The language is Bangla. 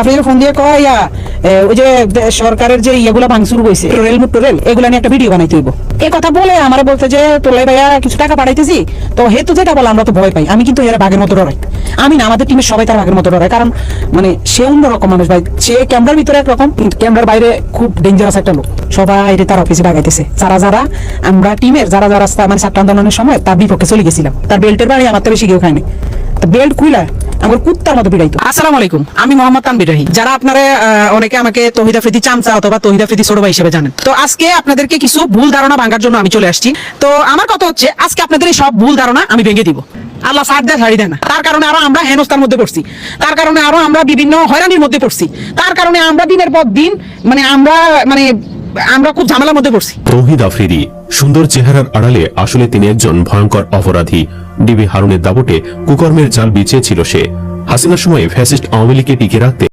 আপনি ফোন দিয়ে কয় ইয়া ওই যে সরকারের যে ইয়েগুলো ভাঙচুর হয়েছে রেল মুট রেল এগুলা নিয়ে একটা ভিডিও বানাইতে হইব। এই কথা বলে আমার বলতে যে তোলাই ভাইয়া কিছু টাকা পাঠাইতেছি। তো হেতু যেটা বলে আমরা তো ভয় পাই। আমি কিন্তু এরা বাঘের মতো ডরাই আমি না আমাদের টিমের সবাই তার বাঘের মতো ডরাই কারণ মানে সে অন্যরকম মানুষ ভাই। সে ক্যামেরার ভিতরে একরকম কিন্তু ক্যামেরার বাইরে খুব ডেঞ্জারাস একটা লোক। সবাই তার অফিসে ডাকাইতেছে যারা যারা আমরা টিমের যারা যারা রাস্তা মানে ছাত্র আন্দোলনের সময় তার বিপক্ষে চলে গেছিলাম। তার বেল্টের বাড়ি আমার তো বেশি কেউ খায়নি তো বেল্ট খুইলা আমার কুত্তার মতো পিড়াইতো আসসালামু আলাইকুম। আমি মোহাম্মদ তানবির যারা আপনারা অনেকে আমাকে তহিদা ফ্রিদি চামচা অথবা তহিদা ফ্রিদি ছোট হিসেবে জানেন। তো আজকে আপনাদেরকে কিছু ভুল ধারণা ভাঙার জন্য আমি চলে আসছি। তো আমার কথা হচ্ছে, আজকে আপনাদের এই সব ভুল ধারণা আমি ভেঙে দিব। আল্লাহ সার দেয় দেয় না। তার কারণে আরও আমরা হেনস্থার মধ্যে পড়ছি। তার কারণে আরও আমরা বিভিন্ন হয়রানির মধ্যে পড়ছি। তার কারণে আমরা দিনের পর দিন মানে আমরা মানে আমরা খুব ঝামেলার মধ্যে পড়ছি। তৌহিদ আফ্রিদি, সুন্দর চেহারার আড়ালে আসলে তিনি একজন ভয়ঙ্কর অপরাধী। ডিবি হারুনের দাবটে কুকর্মের জাল বিছিয়েছিল সে। হাসিনার সময়ে ফ্যাসিস্ট আওয়ামী লীগকে টিকে রাখতে